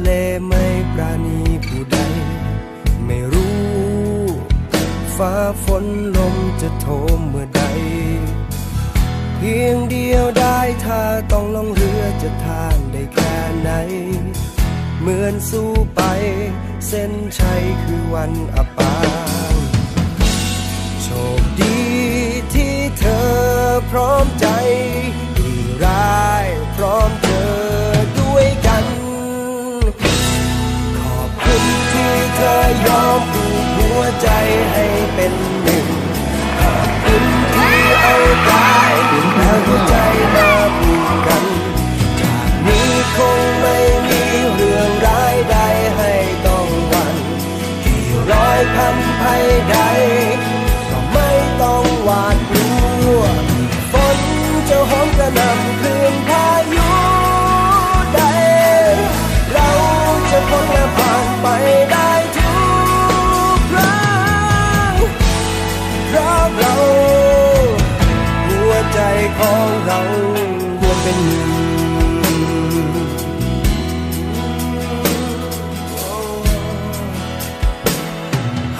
เลไม่ปราณีผู้ใด ไม่รู้ ฟ้าฝนลมจะโทมเมื่อใด เพียงเดียวได้ถ้าต้องลงเรือจะทานได้แค่ไหน เหมือนสู้ไป เส้นชัยคือวันอับปางโชคดีที่เธอพร้อมใจ ยอมผูกหัวใจให้เป็นหนึ่งขอบคุณที่เอากายและหัวใจมาผูกกัน จากนี้คงไม่มีเรื่องร้ายใดให้ต้องหวันที่ร้อยพันภัยใด ก็ไม่ต้องหวาดกลัวฝนจะหอมกระหน่ำคลื่นพายุ เรา หัวใจของเรารวมเป็นหนึ่ง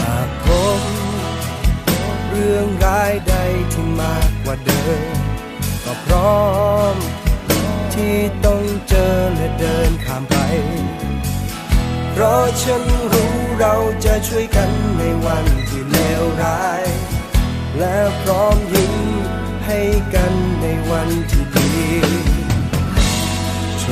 หากพบเรื่องร้ายใดที่มากกว่าเดิมก็พร้อม ที่ต้องเจอและเดินข้ามไป เพราะฉันรู้เราจะช่วยกันในวันที่เลวร้าย และพร้อมยิ้มให้กันในวันที่ดีโช